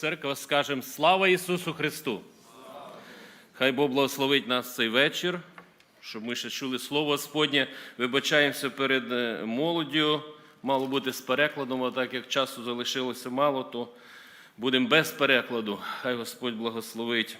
Церква скажемо слава Ісусу Христу! Хай Бог благословить нас цей вечір, щоб ми ще чули Слово Господнє. Вибачаємося перед е, молоддю. Мало бути з перекладом, а так як часу залишилося мало, то будемо без перекладу. Хай Господь благословить.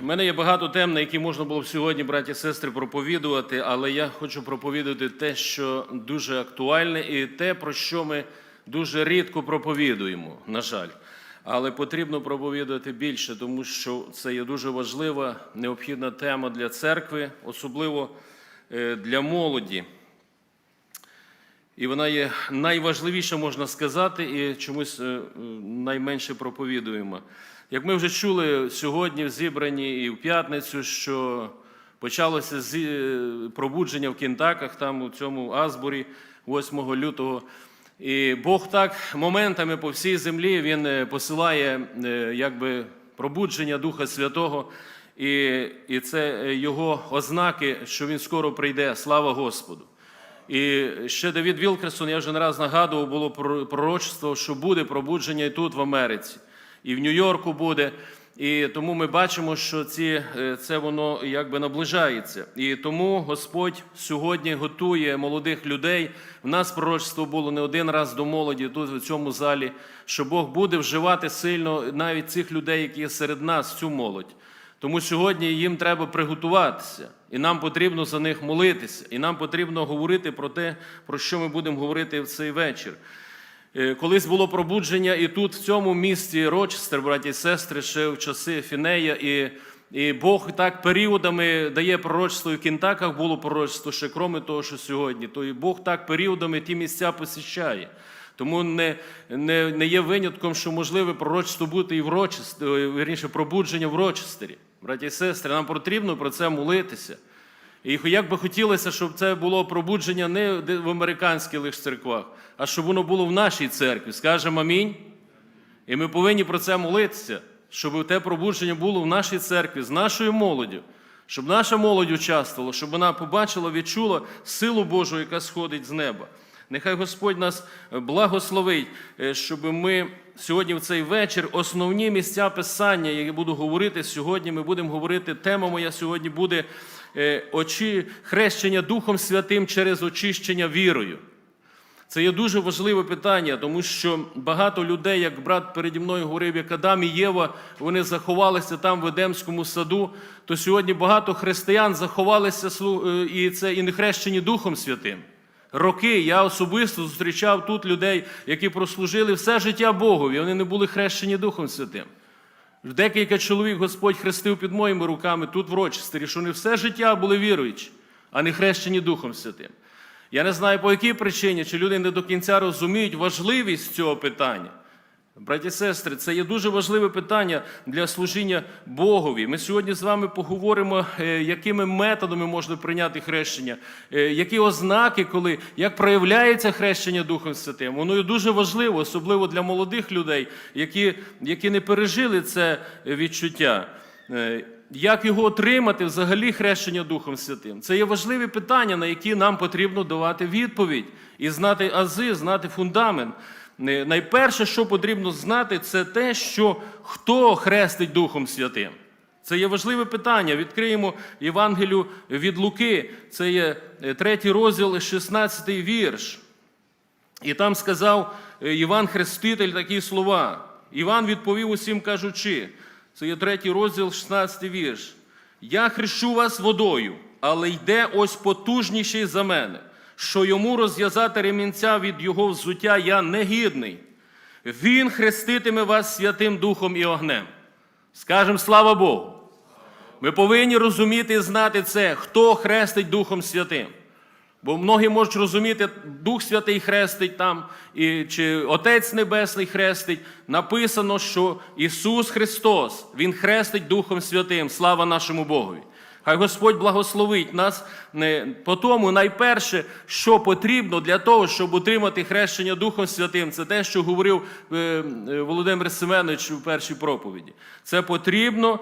У мене є багато тем, на які можна було б сьогодні, браті і сестри, проповідувати, але я хочу проповідувати те, що дуже актуальне, і те, про що ми дуже рідко проповідуємо, на жаль. Але потрібно проповідувати більше, тому що це є дуже важлива, необхідна тема для церкви, особливо е, для молоді. І вона є найважливіша, можна сказати, і чомусь е, найменше проповідуємо. Як ми вже чули сьогодні в зібранні і в п'ятницю, що почалося е, пробудження в Кінтаках, там у цьому Азбурі 8 лютого. І Бог так моментами по всій землі Він е, посилає е, якби, пробудження Духа Святого, і, і це е, його ознаки, що Він скоро прийде. Слава Господу! І ще Давід Вілкерсон, я вже не раз нагадував, було про- пророчество, що буде пробудження і тут, в Америці, і в Нью-Йорку буде. І тому ми бачимо, що ці, е, це воно якби наближається. І тому Господь сьогодні готує молодих людей. В нас пророчество було не один раз до молоді тут, в цьому залі, що Бог буде вживати сильно навіть цих людей, які є серед нас, цю молодь. Тому сьогодні їм треба приготуватися, і нам потрібно за них молитися, і нам потрібно говорити про те, про що ми будемо говорити в цей вечір. Е, Колись було пробудження і тут, в цьому місті Рочестер, браті і сестри, ще в часи Фінея, і, і Бог так періодами дає пророчество, і в Кінтаках було пророчество, ще кроме того, що сьогодні. То і Бог так періодами ті місця посіщає. Тому не, не, не є винятком, що можливе пророчество бути і в Рочестері, вірніше, пробудження в Рочестері. Браті і сестри, нам потрібно про це молитися. І як би хотілося, щоб це було пробудження не в американських лише церквах, а щоб воно було в нашій церкві. Скажемо амінь. І ми повинні про це молитися, щоб те пробудження було в нашій церкві з нашою молоддю, щоб наша молодь участвувала, щоб вона побачила, відчула силу Божу, яка сходить з неба. Нехай Господь нас благословить, е, щоб ми сьогодні в цей вечір основні місця писання, які буду говорити сьогодні, ми будемо говорити. Тема моя сьогодні буде е, очі хрещення Духом Святим через очищення вірою. Це є дуже важливе питання, тому що багато людей, як брат переді мною говорив, як Адам і Єва, вони заховалися там в Едемському саду, то сьогодні багато християн заховалися е, і це і не хрещені Духом Святим. Роки я особисто зустрічав тут людей, які прослужили все життя Богові, вони не були хрещені Духом Святим. Декілька чоловік Господь хрестив під моїми руками тут в Рочестері, що не все життя були віруючі, а не хрещені Духом Святим. Я не знаю, по якій причині, чи люди не до кінця розуміють важливість цього питання. Браті і сестри, це є дуже важливе питання для служіння Богові. Ми сьогодні з вами поговоримо, е, якими методами можна прийняти хрещення, е, які ознаки, коли як проявляється хрещення Духом Святим. Воно є дуже важливо, особливо для молодих людей, які, які не пережили це відчуття. Е, Як його отримати взагалі хрещення Духом Святим? Це є важливі питання, на які нам потрібно давати відповідь і знати ази, знати фундамент. Найперше, що потрібно знати, це те, що хто хрестить Духом Святим. Це є важливе питання. Відкриємо Євангелію від Луки. Це є е, третій розділ, 16 вірш. І там сказав е, Іван Хреститель такі слова. Іван відповів усім кажучи, це є третій розділ, 16 вірш. Я хрещу вас водою, але йде ось потужніший за мене, що йому розв'язати ремінця від його взуття я негідний. Він хреститиме вас Святим Духом і огнем. Скажем слава Богу. Ми повинні розуміти і знати це, хто хрестить Духом Святим. Бо многі можуть розуміти, Дух Святий хрестить там, і, чи Отець Небесний хрестить. Написано, що Ісус Христос, Він хрестить Духом Святим. Слава нашому Богові. Хай Господь благословить нас. По тому найперше, що потрібно для того, щоб отримати хрещення Духом Святим, це те, що говорив е, е, Володимир Семенович у першій проповіді. Це потрібно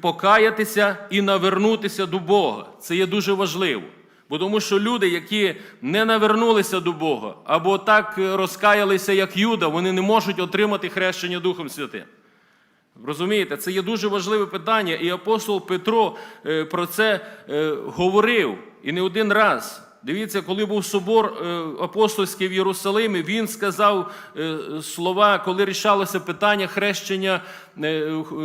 покаятися і навернутися до Бога. Це є дуже важливо. Бо тому що люди, які не навернулися до Бога, або так е, розкаялися, як Юда, вони не можуть отримати хрещення Духом Святим. Розумієте, це є дуже важливе питання, і апостол Петро е, про це е, говорив і не один раз. Дивіться, коли був собор е, апостольський в Єрусалимі, він сказав слова, коли рішалося питання хрещення,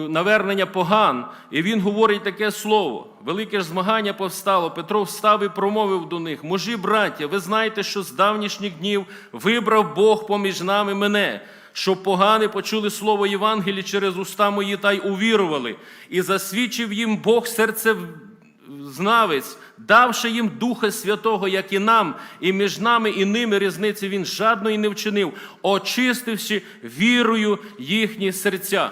навернення поган. І він говорить таке слово. Велике ж змагання повстало. Петро встав і промовив до них: Мужі, браття, ви знаєте, що з давнішніх днів вибрав Бог поміж нами мене щоб погани почули слово Євангелії через уста мої та й увірували, і засвідчив їм Бог серцезнавець, давши їм Духа Святого, як і нам, і між нами і ними різниці він жадної не вчинив, очистивши вірою їхні серця.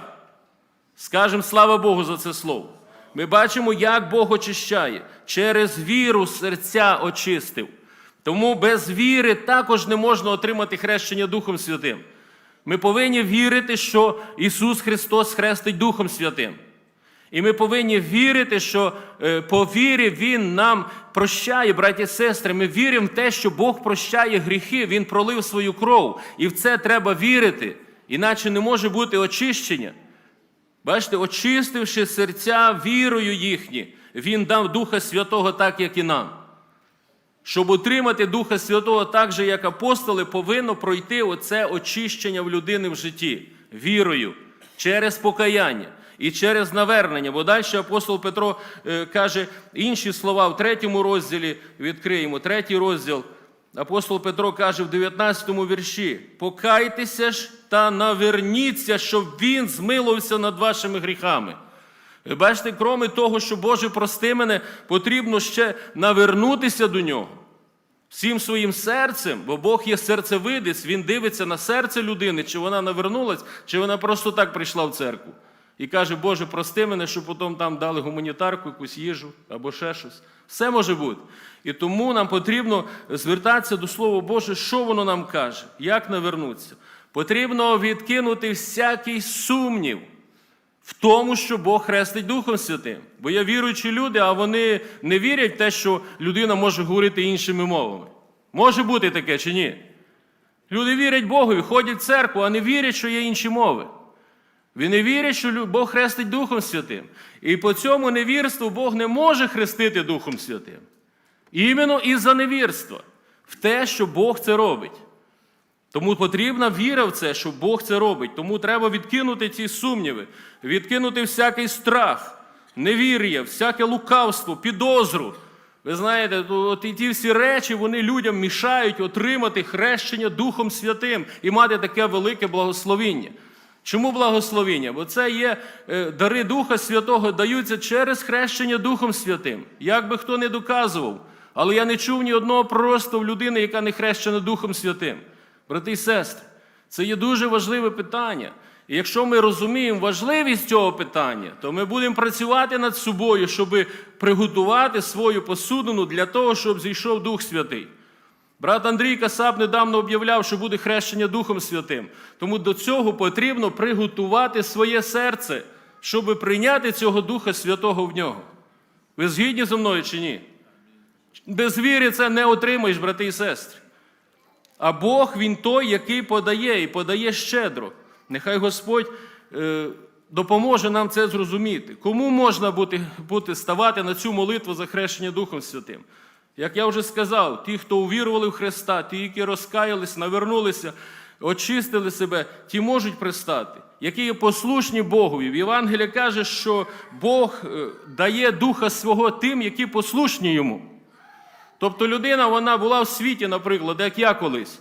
Скажемо слава Богу за це слово. Ми бачимо, як Бог очищає. Через віру серця очистив. Тому без віри також не можна отримати хрещення Духом Святим. Ми повинні вірити, що Ісус Христос хрестить Духом Святим. І ми повинні вірити, що е, по вірі Він нам прощає, браті і сестри. Ми віримо в те, що Бог прощає гріхи, Він пролив свою кров. І в це треба вірити. Іначе не може бути очищення. Бачите, очистивши серця вірою їхні, Він дав Духа Святого так, як і нам. Щоб отримати Духа Святого так же, як апостоли, повинно пройти оце очищення в людини в житті вірою, через покаяння і через навернення. Бо далі апостол Петро е, каже інші слова в третьому розділі відкриємо. Третій розділ. Апостол Петро каже в 19 вірші: Покайтеся ж та наверніться, щоб він змилився над вашими гріхами. Ви бачите, кроме того, що Боже прости мене, потрібно ще навернутися до нього. Всім своїм серцем, бо Бог є серцевидець, Він дивиться на серце людини, чи вона навернулась, чи вона просто так прийшла в церкву. І каже, Боже, прости мене, щоб потім там дали гуманітарку, якусь їжу або ще щось. Все може бути. І тому нам потрібно звертатися до Слова Боже, що воно нам каже, як навернутися. Потрібно відкинути всякий сумнів в тому, що Бог хрестить Духом Святим. Бо є віруючі люди, а вони не вірять в те, що людина може говорити іншими мовами. Може бути таке чи ні? Люди вірять Богові, ходять в церкву, а не вірять, що є інші мови. Вони вірять, що Бог хрестить Духом Святим. І по цьому невірству Бог не може хрестити Духом Святим. Іменно із-за невірства, в те, що Бог це робить. Тому потрібна віра в це, що Бог це робить. Тому треба відкинути ці сумніви, відкинути всякий страх, невір'я, всяке лукавство, підозру. Ви знаєте, от і ті всі речі вони людям мішають отримати хрещення Духом Святим і мати таке велике благословіння. Чому благословіння? Бо це є е, дари Духа Святого даються через хрещення Духом Святим. Як би хто не доказував, але я не чув ні одного пророцтва в людини, яка не хрещена Духом Святим. Брати і сестри, це є дуже важливе питання. І якщо ми розуміємо важливість цього питання, то ми будемо працювати над собою, щоб приготувати свою посудину для того, щоб зійшов Дух Святий. Брат Андрій Касап недавно об'являв, що буде хрещення Духом Святим. Тому до цього потрібно приготувати своє серце, щоб прийняти цього Духа Святого в нього. Ви згідні зі мною чи ні? Без віри це не отримаєш, брати і сестри. А Бог Він той, який подає і подає щедро. Нехай Господь е, допоможе нам це зрозуміти. Кому можна бути, бути, ставати на цю молитву за хрещення Духом Святим? Як я вже сказав, ті, хто увірували в Христа, ті, які розкаялись, навернулися, очистили себе, ті можуть пристати, які є послушні Богові. В Євангелії каже, що Бог е, дає Духа свого тим, які послушні йому. Тобто людина вона була в світі, наприклад, як я колись.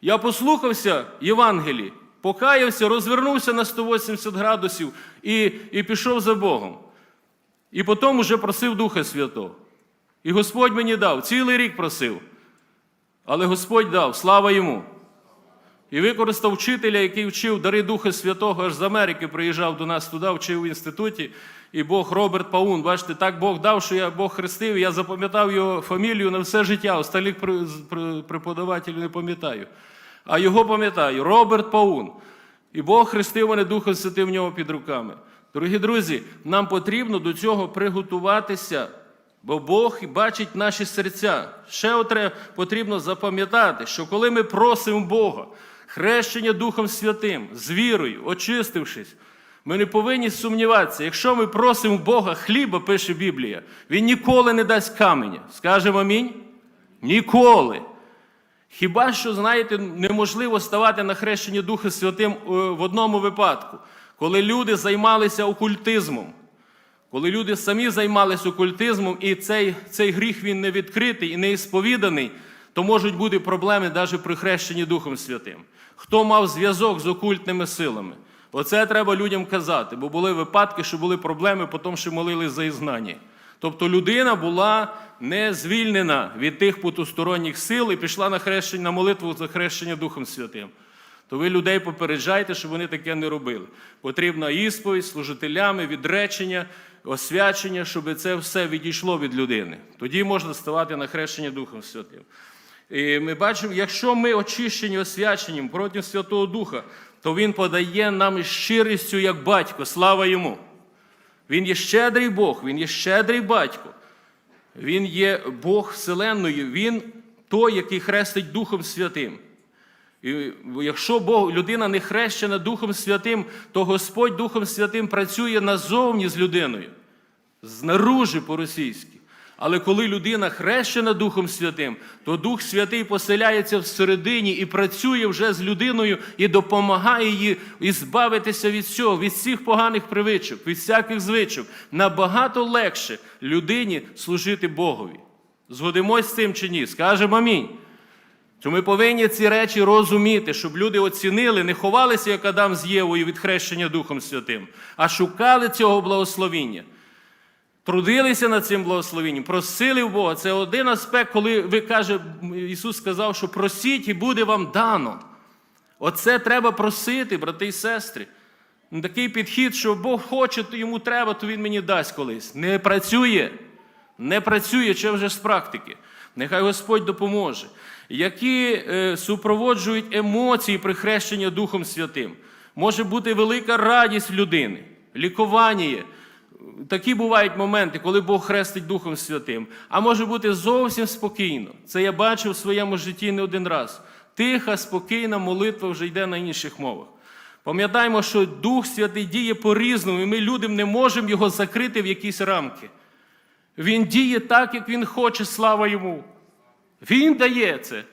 Я послухався Євангелії, покаявся, розвернувся на 180 градусів і, і пішов за Богом. І потім уже просив Духа Святого. І Господь мені дав, цілий рік просив. Але Господь дав, слава йому. І використав вчителя, який вчив дари Духа Святого, аж з Америки приїжджав до нас туди, вчив в інституті. І Бог Роберт Паун, бачите, так Бог дав, що я Бог хрестив, я запам'ятав його фамілію на все життя. Остальних преподавателів не пам'ятаю. А його пам'ятаю Роберт Паун. І Бог хрестив мене Духом Святим в нього під руками. Дорогі друзі, нам потрібно до цього приготуватися Бо Бог бачить наші серця. Ще потрібно запам'ятати, що коли ми просимо Бога, хрещення Духом Святим, з вірою, очистившись, ми не повинні сумніватися. Якщо ми просимо Бога хліба, пише Біблія, Він ніколи не дасть каменя. Скажемо амінь? Ніколи. Хіба що, знаєте, неможливо ставати на хрещення Духа Святим е, в одному випадку, коли люди займалися окультизмом. Коли люди самі займалися окультизмом, і цей, цей гріх він не відкритий і не ісповіданий, то можуть бути проблеми навіть при хрещенні Духом Святим. Хто мав зв'язок з окультними силами? Оце треба людям казати, бо були випадки, що були проблеми, потім що молились за ізгнання. Тобто людина була не звільнена від тих потусторонніх сил і пішла на хрещення на молитву за хрещення Духом Святим. То ви людей попереджайте, щоб вони таке не робили. Потрібна ісповідь, служителями, відречення, освячення, щоб це все відійшло від людини. Тоді можна ставати на хрещення Духом Святим. І ми бачимо, якщо ми очищені освяченням проти Святого Духа, то Він подає нам щирістю як батько. Слава йому! Він є щедрий Бог, Він є щедрий батько. Він є Бог Вселенної, Він той, який хрестить Духом Святим. І якщо Бог, людина не хрещена Духом Святим, то Господь Духом Святим працює назовні з людиною, знаружи по-російськи. Але коли людина хрещена Духом Святим, то Дух Святий поселяється всередині і працює вже з людиною і допомагає їй ізбавитися від цього, від всіх поганих привичок, від всяких звичок. Набагато легше людині служити Богові. Згодимось з цим чи ні? Скажемо амінь. То ми повинні ці речі розуміти, щоб люди оцінили, не ховалися, як Адам з Євою від хрещення Духом Святим, а шукали цього благословіння. Трудилися над цим благословенням, просили в Бога. Це один аспект, коли ви каже, Ісус сказав, що просіть і буде вам дано. Оце треба просити, брати і сестри. Такий підхід, що Бог хоче, то йому треба, то Він мені дасть колись. Не працює. Не працює, чи вже з практики. Нехай Господь допоможе. Які е, супроводжують емоції при хрещенні Духом Святим. Може бути велика радість людини, лікування. Такі бувають моменти, коли Бог хрестить Духом Святим. А може бути зовсім спокійно. Це я бачив в своєму житті не один раз. Тиха, спокійна молитва вже йде на інших мовах. Пам'ятаємо, що Дух Святий діє по-різному, і ми людям не можемо його закрити в якісь рамки. Він діє так, як він хоче, слава йому. Він дає це.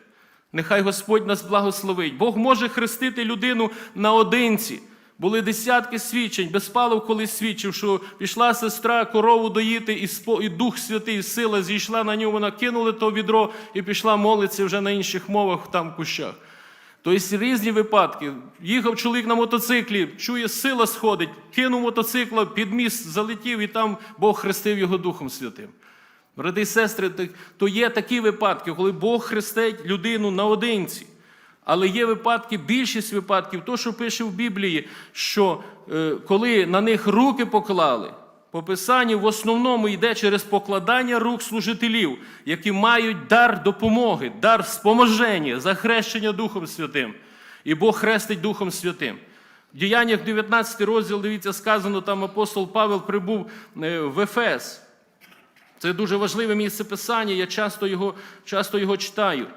Нехай Господь нас благословить. Бог може хрестити людину наодинці. Були десятки свідчень. Безпалов колись свідчив, що пішла сестра корову доїти, і, спо... і Дух Святий, і сила зійшла на нього, вона кинула то відро і пішла молитися вже на інших мовах там в кущах. Тобто різні випадки. Їхав чоловік на мотоциклі, чує, сила сходить, кинув мотоцикла, під міст залетів, і там Бог хрестив його Духом Святим. Брати і сестри, то є такі випадки, коли Бог хрестить людину наодинці. Але є випадки, більшість випадків, то, що пише в Біблії, що е, коли на них руки поклали, по Писанню в основному йде через покладання рук служителів, які мають дар допомоги, дар споможення, захрещення Духом Святим. І Бог хрестить Духом Святим. В діяннях 19 розділ, дивіться, сказано, там апостол Павел прибув е, в Ефес. Це дуже важливе місце Писання, я часто його, часто його читаю.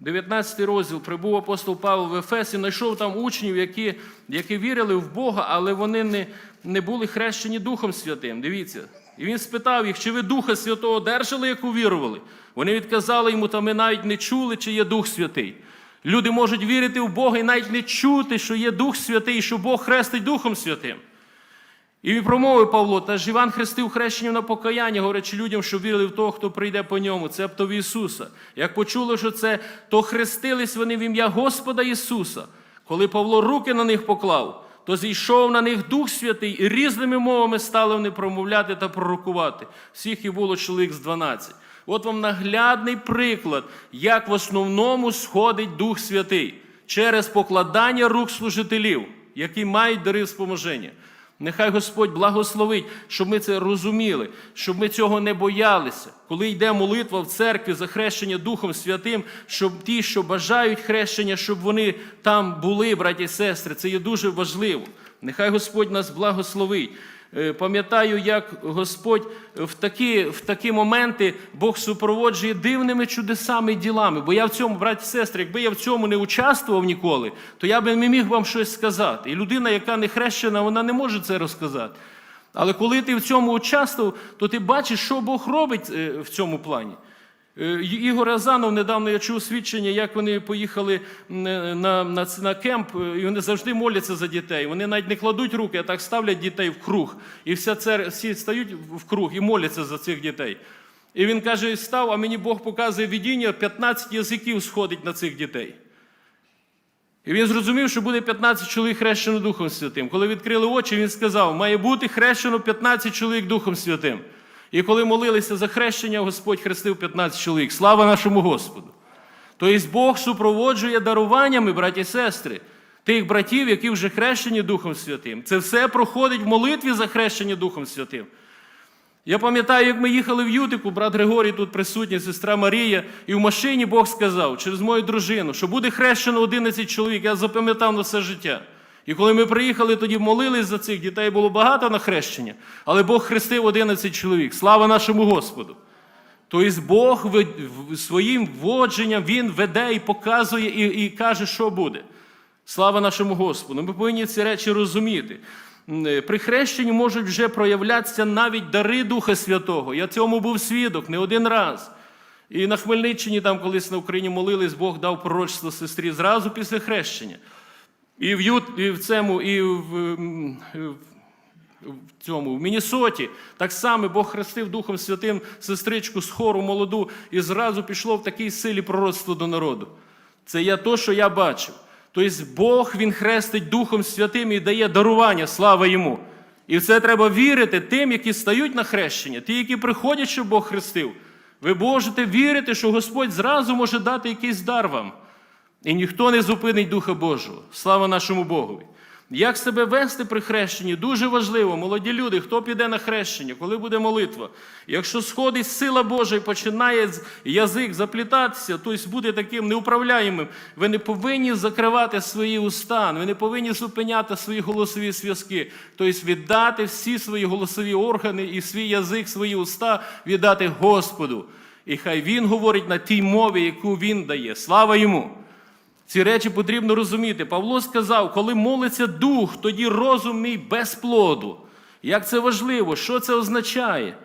19 розділ прибув апостол Павло в Ефесі, знайшов там учнів, які які вірили в Бога, але вони не не були хрещені Духом Святим. Дивіться. І він спитав їх, чи ви Духа Святого одержали, як увірували? Вони відказали йому, та ми навіть не чули, чи є Дух Святий. Люди можуть вірити в Бога і навіть не чути, що є Дух Святий, що Бог хрестить Духом Святим. І промовив Павло, та ж Іван хрестив хрещенням на покаяння, говорячи людям, що вірили в того, хто прийде по ньому, це в Ісуса. Як почули, що це, то хрестились вони в ім'я Господа Ісуса. Коли Павло руки на них поклав, то зійшов на них Дух Святий, і різними мовами стали вони промовляти та пророкувати. Всіх і було чоловік з 12. От вам наглядний приклад, як в основному сходить Дух Святий через покладання рук служителів, які мають дари споможення. Нехай Господь благословить, щоб ми це розуміли, щоб ми цього не боялися. Коли йде молитва в церкві за хрещення Духом Святим, щоб ті, що бажають хрещення, щоб вони там були, браті і сестри, це є дуже важливо. Нехай Господь нас благословить. Е, пам'ятаю, як Господь в такі, в такі моменти Бог супроводжує дивними чудесами і ділами. Бо я в цьому, браті і сестри, якби я в цьому не участвував ніколи, то я би не міг вам щось сказати. І людина, яка не хрещена, вона не може це розказати. Але коли ти в цьому участвував, то ти бачиш, що Бог робить е, в цьому плані. Е, Ігор Азанов недавно я чув свідчення, як вони поїхали е, на, на, на кемп, е, і вони завжди моляться за дітей. Вони навіть не кладуть руки, а так ставлять дітей в круг. І вся цер... всі стають в круг і моляться за цих дітей. І він каже: став, а мені Бог показує видіння, 15 язиків сходить на цих дітей. І він зрозумів, що буде 15 чоловік хрещено Духом Святим. Коли відкрили очі, він сказав: має бути хрещено 15 чоловік Духом Святим. І коли молилися за хрещення, Господь хрестив 15 чоловік. Слава нашому Господу! Тобто Бог супроводжує даруваннями, браті і сестри, тих братів, які вже хрещені Духом Святим. Це все проходить в молитві за хрещення Духом Святим. Я пам'ятаю, як ми їхали в Ютику, брат Григорій тут присутній, сестра Марія, і в машині Бог сказав через мою дружину, що буде хрещено 11 чоловік. Я запам'ятав на все життя. І коли ми приїхали, тоді молились за цих дітей, було багато на хрещення, але Бог хрестив 11 чоловік. Слава нашому Господу! Тобто Бог своїм водженням Він веде і показує, і, і каже, що буде. Слава нашому Господу! Ми повинні ці речі розуміти. Е, При хрещенні можуть вже проявлятися навіть дари Духа Святого. Я цьому був свідок не один раз. І на Хмельниччині, там колись на Україні молились, Бог дав пророчество сестрі зразу після хрещення. І в, Ют, і в цьому, і в, в цьому, в Мінісоті, так само Бог хрестив Духом Святим сестричку з хору молоду, і зразу пішло в такій силі пророцтво до народу. Це я то, що я бачив. Тобто Бог Він хрестить Духом Святим і дає дарування, слава йому. І в це треба вірити тим, які стають на хрещення, ті, які приходять, щоб Бог хрестив. Ви можете вірити, що Господь зразу може дати якийсь дар вам. І ніхто не зупинить Духа Божого. Слава нашому Богові. Як себе вести при хрещенні? Дуже важливо, молоді люди, хто піде на хрещення, коли буде молитва. Якщо сходить сила Божа і починає язик заплітатися, тобто буде таким неуправляємим, ви не повинні закривати свої уста, ви не повинні зупиняти свої голосові зв'язки, тобто віддати всі свої голосові органи і свій язик, свої уста віддати Господу. І хай Він говорить на тій мові, яку Він дає. Слава йому! Ці речі потрібно розуміти. Павло сказав, коли молиться дух, тоді розум мій без плоду. Як це важливо, що це означає?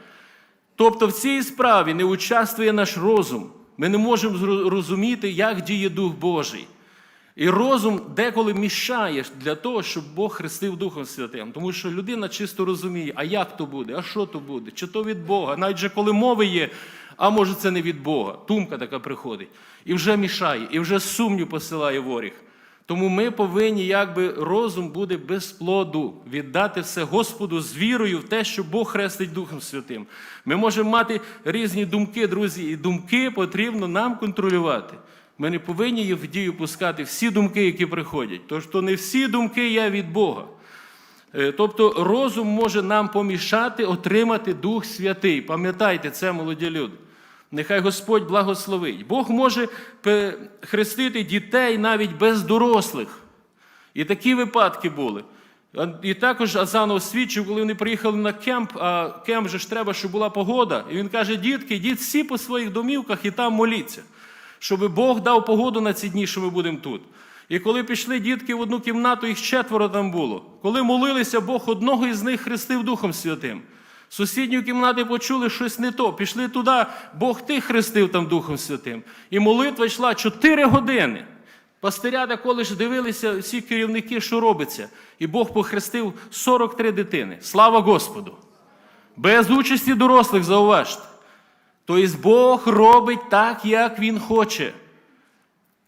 Тобто в цій справі не участвує наш розум. Ми не можемо зро- розуміти, як діє Дух Божий. І розум деколи мішає для того, щоб Бог хрестив Духом Святим. Тому що людина чисто розуміє, а як то буде, а що то буде, чи то від Бога. Навіть же коли мови є, а може це не від Бога. Думка така приходить. І вже мішає, і вже сумнів посилає воріг. Тому ми повинні, якби розум буде без плоду, віддати все Господу з вірою в те, що Бог хрестить Духом Святим. Ми можемо мати різні думки, друзі, і думки потрібно нам контролювати. Ми не повинні їх в дію пускати всі думки, які приходять. Тож то не всі думки є від Бога. Е, Тобто розум може нам помішати отримати Дух Святий. Пам'ятайте це, молоді люди. Нехай Господь благословить. Бог може хрестити дітей навіть без дорослих. І такі випадки були. І також Азанов свідчив, коли вони приїхали на кемп, а кемп же ж треба, щоб була погода. І він каже: дітки, йдіть всі по своїх домівках і там моліться, щоб Бог дав погоду на ці дні, що ми будемо тут. І коли пішли дітки в одну кімнату, їх четверо там було. Коли молилися, Бог одного із них хрестив Духом Святим. З сусідньої кімнати почули щось не то. Пішли туди, Бог тих хрестив там Духом Святим. І молитва йшла 4 години. Пастиря деколи ж дивилися всі керівники, що робиться. І Бог похрестив 43 дитини. Слава Господу! Без участі дорослих, зауважте. Тобто Бог робить так, як Він хоче.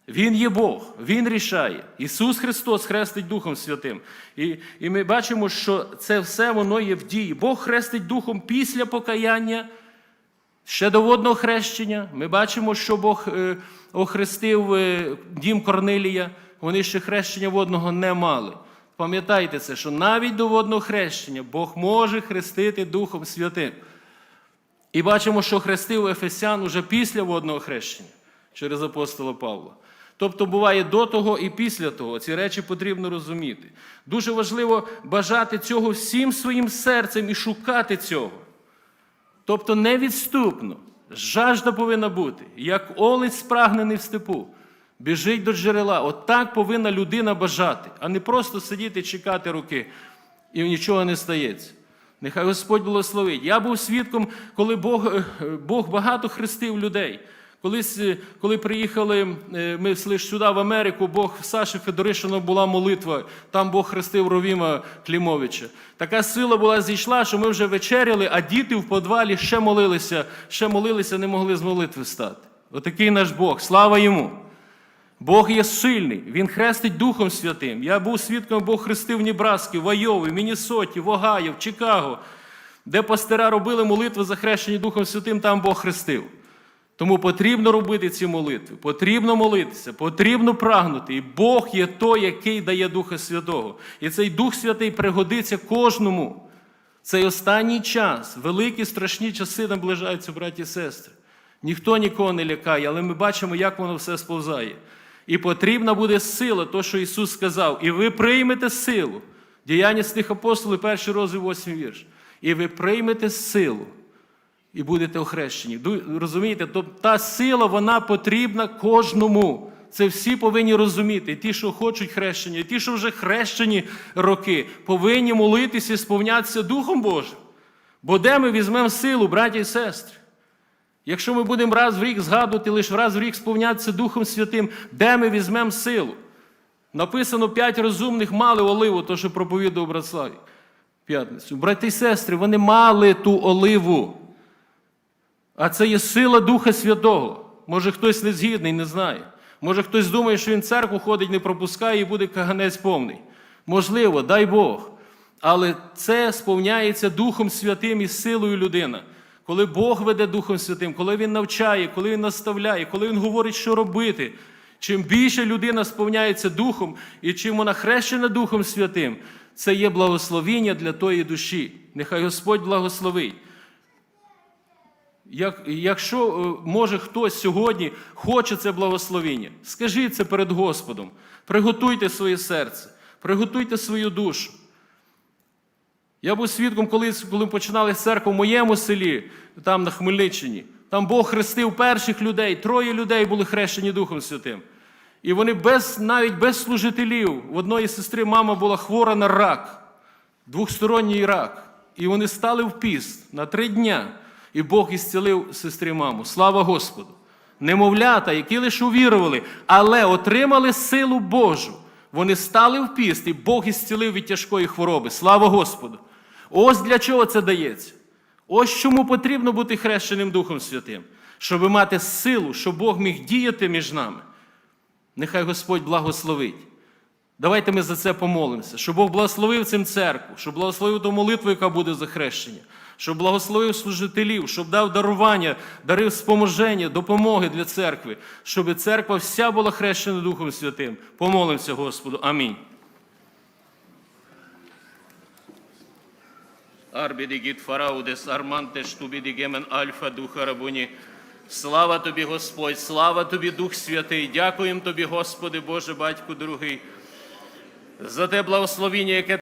Він є Бог, Він рішає. Ісус Христос хрестить Духом Святим. І, і ми бачимо, що це все воно є в дії. Бог хрестить Духом після покаяння, ще до водного хрещення. Ми бачимо, що Бог е, охрестив е, дім Корнилія. Вони ще хрещення водного не мали. Пам'ятайте це, що навіть до водного хрещення Бог може хрестити Духом Святим. І бачимо, що хрестив Ефесян уже після водного хрещення через апостола Павла. Тобто буває до того і після того. Ці речі потрібно розуміти. Дуже важливо бажати цього всім своїм серцем і шукати цього. Тобто невідступно. Жажда повинна бути, як олець спрагнений в степу. Біжить до джерела. Отак повинна людина бажати, а не просто сидіти чекати руки, і нічого не стається. Нехай Господь благословить. Я був свідком, коли Бог, е, Бог багато хрестив людей. Колись, е, коли приїхали, е, ми сюди, в Америку, Бог в Саші Федоришина була молитва, там Бог хрестив Ровіма Клімовича. Така сила була зійшла, що ми вже вечеряли, а діти в подвалі ще молилися, ще молилися, не могли з молитви стати. Отакий наш Бог. Слава йому! Бог є сильний, Він хрестить Духом Святим. Я був свідком, Бог хрестив в Нібраскі, в Айові, в Міннесоті, в Огайо, в Чикаго. Де пастира робили молитви за хрещення Духом Святим, там Бог хрестив. Тому потрібно робити ці молитви, потрібно молитися, потрібно прагнути. І Бог є той, який дає Духа Святого. І цей Дух Святий пригодиться кожному. Цей останній час, великі страшні часи наближаються, браті і сестри. Ніхто нікого не лякає, але ми бачимо, як воно все сповзає. І потрібна буде сила, то, що Ісус сказав, і ви приймете силу. Діяння стих апостолів, перший розділ, восьмий вірш. І ви приймете силу і будете охрещені. Розумієте, тобто та сила, вона потрібна кожному. Це всі повинні розуміти. І ті, що хочуть хрещення, і ті, що вже хрещені роки, повинні молитися і сповнятися Духом Божим. Бо де ми візьмемо силу, браті і сестри? Якщо ми будемо раз в рік згадувати, лише раз в рік сповнятися Духом Святим, де ми візьмемо силу? Написано, п'ять розумних мали оливу, то що проповідав Братславі п'ятницю. Брати і сестри, вони мали ту оливу. А це є сила Духа Святого. Може, хтось не згідний, не знає. Може, хтось думає, що він в церкву ходить, не пропускає і буде каганець повний. Можливо, дай Бог. Але це сповняється Духом Святим і силою людина. Коли Бог веде Духом Святим, коли Він навчає, коли Він наставляє, коли Він говорить, що робити. Чим більше людина сповняється Духом і чим вона хрещена Духом Святим, це є благословіння для тої душі. Нехай Господь благословить. Як, якщо е, може хтось сьогодні хоче це благословіння, скажіть це перед Господом. Приготуйте своє серце, приготуйте свою душу. Я був свідком, коли, коли починали церкву в моєму селі, там на Хмельниччині. Там Бог хрестив перших людей, троє людей були хрещені Духом Святим. І вони без, навіть без служителів. В одної сестри мама була хвора на рак, двохсторонній рак. І вони стали в піст на три дня. І Бог ісцілив сестрі маму. Слава Господу! Немовлята, які лише увірували, але отримали силу Божу. Вони стали в піст, і Бог ісцілив від тяжкої хвороби. Слава Господу! Ось для чого це дається. Ось чому потрібно бути хрещеним Духом Святим, щоб мати силу, щоб Бог міг діяти між нами. Нехай Господь благословить. Давайте ми за це помолимося, щоб Бог благословив цим церкву, щоб благословив ту молитву, яка буде за хрещення, щоб благословив служителів, щоб дав дарування, дарив споможення, допомоги для церкви, щоб церква вся була хрещена Духом Святим. Помолимося Господу. Амінь. Арбідігіт фараудес, армантеш тубідігемен альфа духа рабуні. Слава тобі, Господь, слава тобі, Дух Святий. Дякуємо тобі, Господи, Боже, Батько дорогий, за те благословіння, яке